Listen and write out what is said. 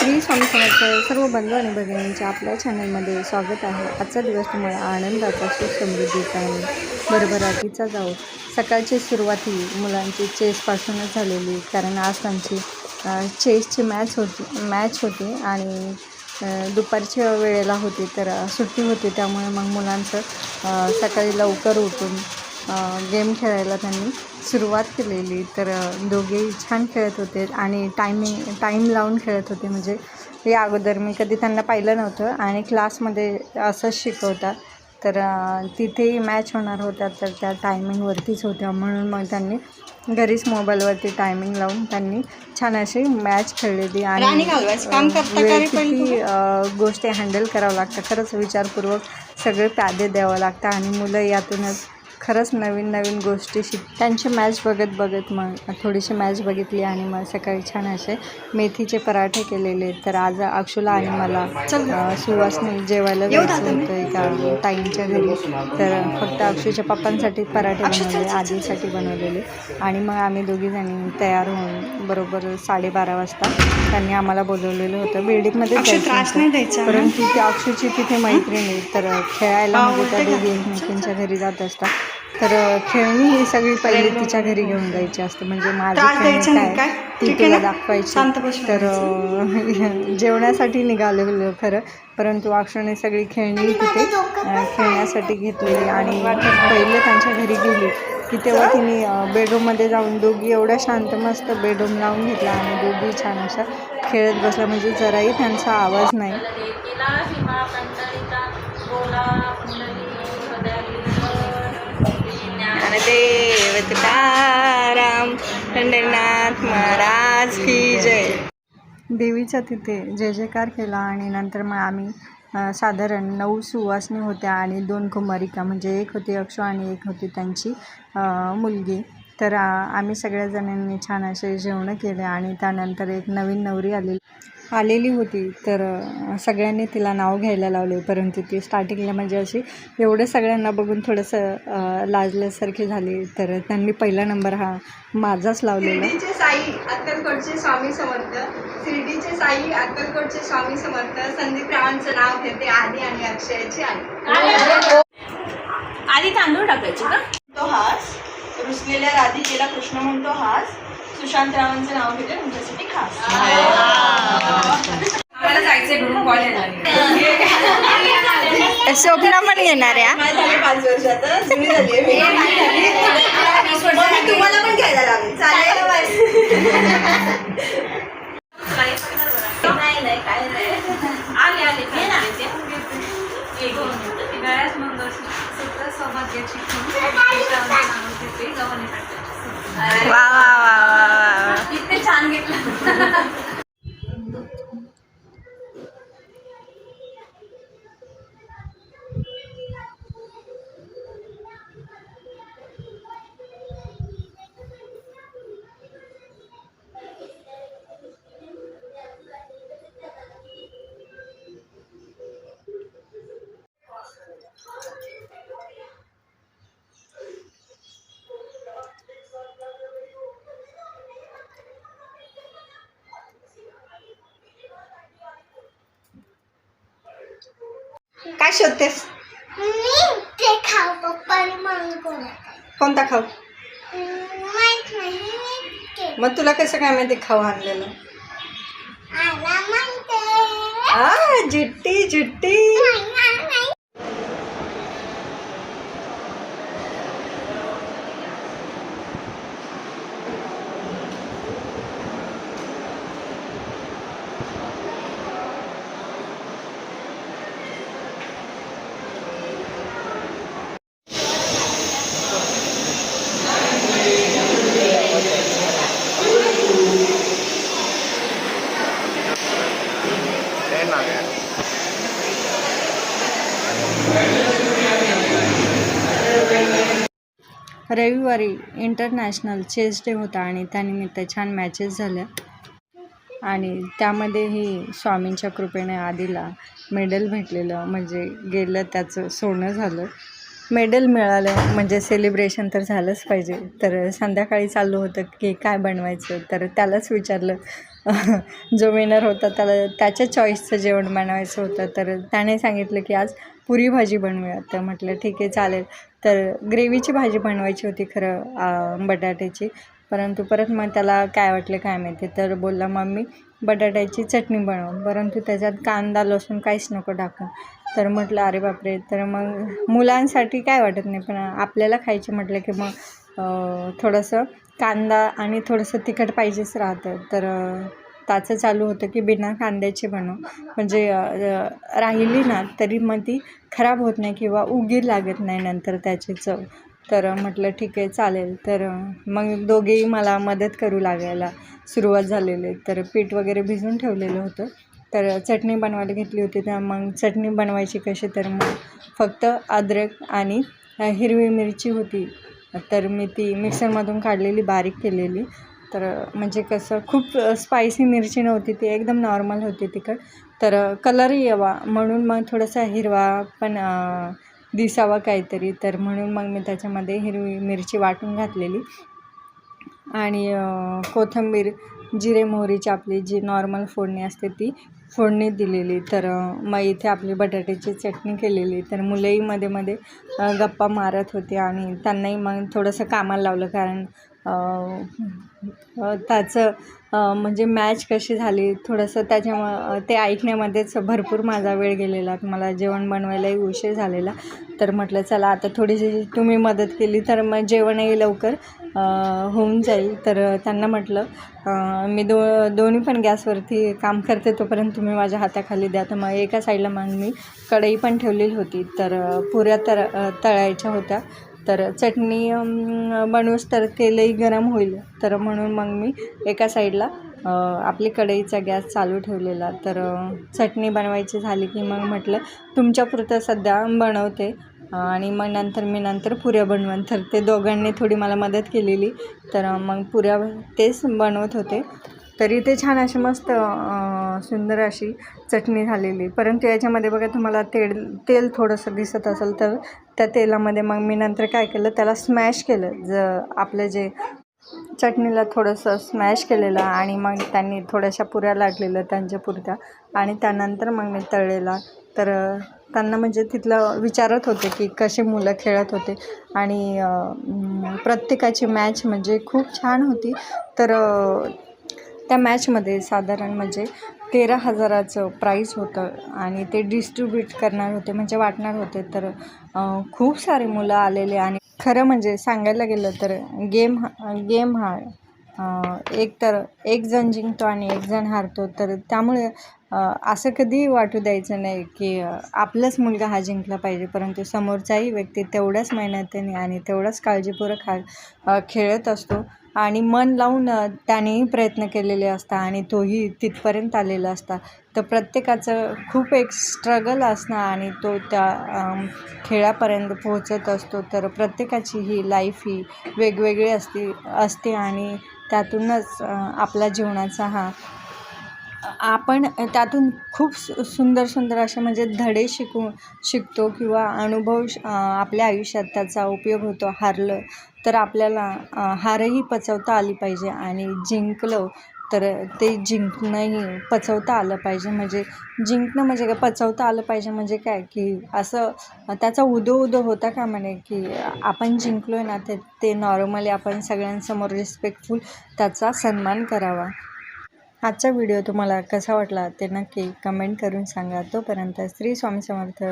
श्री स्वामी समर्थ सर्व बंधू आणि भगिनींच्या आपल्या चॅनलमध्ये स्वागत आहे. आजचा दिवस तुम्हाला आनंदाचा सुख समृद्धीचा आणि भरभराटीचा जाऊ सकाळची सुरुवात ही मुलांची चेसपासूनच झालेली कारण आज त्यांची चेसची मॅच होती मॅच होती आणि दुपारच्या वेळेला होती तर सुट्टी होती त्यामुळे मग मुलांचं सकाळी लवकर उठून गेम खेळायला त्यांनी सुरुवात केलेली. तर दोघेही छान खेळत होते आणि टायमिंग टाईम लावून खेळत होते. म्हणजे या अगोदर मी कधी त्यांना पाहिलं नव्हतं आणि क्लासमध्ये असंच शिकवतात. तर तिथेही मॅच होणार होत्या तर त्या टायमिंगवरतीच होत्या. म्हणून मग त्यांनी घरीच मोबाईलवरती टायमिंग लावून त्यांनी छान अशी मॅच खेळलेली. आणि किती गोष्टी हँडल करावं लागतं. खरंच विचारपूर्वक सगळे प्यादे द्यावं लागतं आणि मुलं यातूनच खरंच नवीन नवीन गोष्टी शिक त्यांची मॅच बघत बघत मग थोडीशी मॅच बघितली आणि मग सकाळी छान असे मेथीचे पराठे केलेले. तर आज अक्षुला आणि मला सुवासने जेवायला जायचं होतं एका ताईंच्या घरी. तर फक्त अक्षूच्या पप्पांसाठी पराठे बनवले आजीसाठी बनवलेले. आणि मग आम्ही दोघीजणी तयार होऊन बरोबर साडेबारा वाजता त्यांनी आम्हाला बोलवलेलं होतं. बिल्डिंगमध्ये? परंतु ती अक्षूची तिथे मैत्रीण तर खेळायला म्हणजे त्या दोघी एकमेकींच्या घरी जात असतात. तर खेळणी ही सगळी पहिली तिच्या घरी घेऊन जायची असते. म्हणजे माझी खेळणी नाही काय काय? ती तिला ना? दाखवायची. तर अं, जेवणासाठी निघालेलो खरं. परंतु अक्षरने सगळी खेळणी तिथे खेळण्यासाठी घेतलेली आणि पहिले त्यांच्या घरी गेली की तेव्हा तिने बेडरूममध्ये जाऊन दोघी एवढ्या शांत मस्त बेडरूम लावून घेतला आणि दोघी छान अशा खेळत बसल्या. म्हणजे जराही त्यांचा आवाज नाही. ज्ञानदेव तुकाराम पंढरीनाथ महाराज की जय. देवीचा तिथे जय जयकार केला आणि नंतर मग आम्ही साधारण नऊ सुवासनी होत्या आणि दोन कुमारिका म्हणजे एक होती अक्षु आणि एक होती त्यांची मुलगी. तर आम्ही सगळ्या जणांनी छान असे जेवणं केले आणि त्यानंतर एक नवीन नवरी आलेली. आलेली होती. तर सगळ्यांनी तिला नाव घ्यायला लावले परंतु ती स्टार्टिंगला म्हणजे अशी एवढं सगळ्यांना बघून थोडंसं लाजल्यासारखी झाली. तर त्यांनी पहिला नंबर हा माझाच लावलेला. साई अक्कलकोटचे स्वामी समर्थ. शिर्डीचे साई अक्कलकोटचे स्वामी समर्थ. संदीप रावांचं नाव घेते आदी आणि अक्षयाची आई. आधी तांदूळ टाकायचे का? तो हास. रुसलेल्या राधिकेला कृष्ण म्हणतो हास. सुशांत रावांचं नाव घेते तुमच्यासाठी खास. आम्हाला जायचंय घरून कॉल येणार स्वप्ना पण येणार आहे झाली पाच वर्षात जुनी झाली आहे मी. मग मी तुम्हाला पण घ्यायला लागेल चालेल? नाही नाही काय नाही. आले आले. घे ना. एक दोन मिनिटं. गळ्यात मंगळसूत्र सौभाग्याची घेते गव्हाणे टाकायची वा वा वा वा Ha ha ha! काय शोधतेस मी ते खाऊ पप्पाने मागवलं कोणता खाऊ? माहीत नाही मी ते. मग तुला कसं काय माहिती खाऊ आणलेलं? आला आ जिट्टी जिट्टी नाही रविवारी इंटरनॅशनल चेस डे होता आणि त्यानिमित्त छान मॅचेस झाल्या. आणि त्यामध्येही स्वामींच्या कृपेने आधीला मेडल भेटलेलं म्हणजे गेलं त्याचं सोनं झालं. मेडल मिळालं म्हणजे सेलिब्रेशन तर झालंच पाहिजे. तर संध्याकाळी चालू होतं की काय बनवायचं तर त्यालाच विचारलं. जो विनर होता त्याला त्याच्या चॉईसचं जेवण बनवायचं होतं. तर त्याने सांगितलं की आज पुरी भाजी बनवूया तर म्हटलं ठीक आहे चालेल. तर ग्रेव्हीची भाजी बनवायची होती खरं बटाट्याची. परंतु परत मग त्याला काय वाटलं काय माहिती. तर बोलला मम्मी बटाट्याची चटणी बनव. परंतु त्याच्यात कांदा लसूण काहीच नको टाकू. तर म्हटलं अरे बापरे. तर मग मुलांसाठी काय वाटत नाही पण आपल्याला खायचे म्हटलं की मग थोडंसं कांदा आणि थोडंसं तिखट पाहिजेच राहतं. तर आत्ताचं त्याचं चालू होतं की बिना कांद्याचे बनव. म्हणजे राहिली ना तरी मग ती खराब होत नाही किंवा उगी लागत नाही नंतर त्याची चव. तर म्हटलं ठीक आहे चालेल. तर मग दोघेही मला मदत करू लागायला सुरुवात झालेली तर पीठ वगैरे भिजून ठेवलेलं होतं. तर चटणी बनवायला घेतली होती. तर मग चटणी बनवायची कशी? तर मग फक्त अद्रक आणि हिरवी मिरची होती. तर मी ती मिक्सरमधून काढलेली बारीक केलेली. तर म्हणजे कसं खूप स्पायसी मिरची नव्हती ती एकदम नॉर्मल होती तिखट. तर कलरही यावा. म्हणून मग थोडासा हिरवा पण दिसावा काहीतरी. तर म्हणून मग मी त्याच्यामध्ये हिरवी मिरची वाटून घातलेली. आणि कोथिंबीर जिरे मोहरीची आपली जी नॉर्मल फोडणी असते ती फोडणी दिलेली. तर मग इथे आपली बटाट्याची चटणी केलेली. तर मुलंही मध्ये मध्ये गप्पा मारत होती आणि त्यांनाही मग थोडंसं कामाला लावलं. कारण त्याचं म्हणजे मॅच कशी झाली थोडंसं त्याच्यामुळं ते ऐकण्यामध्येच भरपूर माझा वेळ गेलेला. मला जेवण बनवायलाही उशीर झालेला. तर म्हटलं चला आता थोडीशी तुम्ही मदत केली तर मग जेवणही लवकर होऊन जाईल. तर त्यांना म्हटलं मी दो दोन्ही पण गॅसवरती काम करते तोपर्यंत तुम्ही माझ्या हाताखाली द्या. तर मग एका साईडला मग मी कढई पण ठेवलेली होती. तर पुऱ्या तर तळायच्या होत्या. तर चटणी बनवूस तर तेलही गरम होईल. तर म्हणून मग मी एका साईडला आपली कढईचा गॅस चालू ठेवलेला. तर चटणी बनवायची झाली की मग म्हटलं तुमच्यापुरतं सध्या बनवते. आणि मग नंतर मी नंतर पुऱ्या बनवून. तर ते दोघांनी थोडी मला मदत केलेली. तर मग पुऱ्या तेच बनवत होते. तरी ते छान अशी मस्त सुंदर अशी चटणी झालेली. परंतु याच्यामध्ये बघा तुम्हाला तेल तेल थोडंसं दिसत असेल तर त्या तेलामध्ये मग मी नंतर काय केलं त्याला स्मॅश केलं. ज आपलं जे चटणीला थोडंसं स्मॅश केलेलं आणि मग त्यांनी थोड्याशा पुऱ्या लाटलेल्या त्यांच्या पुरत्या आणि त्यानंतर मग मी तळलेला. तर त्यांना म्हणजे तिथलं विचारत होते की कसे मुलं खेळत होते आणि प्रत्येकाची मॅच म्हणजे खूप छान होती. तर त्या मॅचमध्ये साधारण म्हणजे तेरा हजाराचं प्राईज होतं आणि ते डिस्ट्रीब्यूट करणार होते म्हणजे वाटणार होते. तर खूप सारे मुलं आलेले आणि खरं म्हणजे सांगायला गेलं तर गेम हा गेम हा एक तर एक जण जिंकतो आणि एक जण हारतो. तर त्यामुळे असं कधीही वाटू द्यायचं नाही की आपलाच मुलगा हा जिंकला पाहिजे. परंतु समोरचाही व्यक्ती तेवढ्याच मेहनतीने आणि तेवढाच काळजीपूर्वक हा खेळत असतो. आणि मन लावून त्यानेही प्रयत्न केलेले असतात आणि तोही तिथपर्यंत आलेला असता. तर प्रत्येकाचं खूप एक स्ट्रगल असणं आणि तो त्या खेळापर्यंत पोहोचत असतो. तर प्रत्येकाची ही लाईफ ही वेगवेगळी असते असते आणि त्यातूनच आपला जीवनाचा हा आपण त्यातून खूप सु सुंदर सुंदर असे म्हणजे धडे शिकू शिकतो किंवा अनुभव श- आपल्या आयुष्यात त्याचा उपयोग होतो. हारलं तर आपल्याला हारही पचवता आली पाहिजे आणि जिंकलं तर ते जिंकणंही पचवता आलं पाहिजे. म्हणजे जिंकणं म्हणजे काय? पचवता आलं पाहिजे म्हणजे काय? की असं त्याचा उदो उदो होता का म्हणे की आपण जिंकलो आहे ना ते ते नॉर्मली आपण सगळ्यांसमोर रिस्पेक्टफुल त्याचा सन्मान करावा. आजचा व्हिडिओ तुम्हाला कसा वाटला ते नक्की कमेंट करून सांगा. तोपर्यंत श्री स्वामी समर्थ.